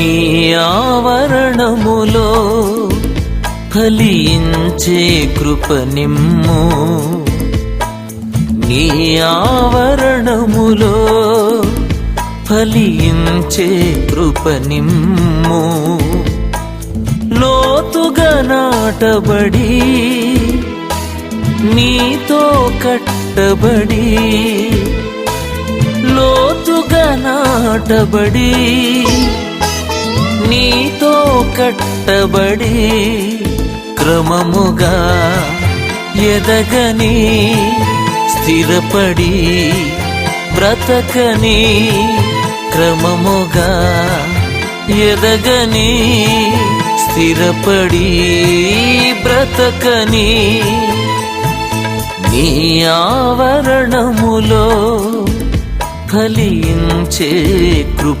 నీ ఆవరణములో ఫలించే కృప నిమ్ము. నీ ఆవరణములో ఫలించే కృప నిమ్ము. లోతుగా నాటబడి నీతో కట్టబడి లోతుగా నాటబడి నీతో కట్టబడి క్రమముగా ఎదగని స్థిరపడి బ్రతకని క్రమముగా ఎదగని స్థిరపడి బ్రతకని నీ ఆవరణములో ఫలించే కృప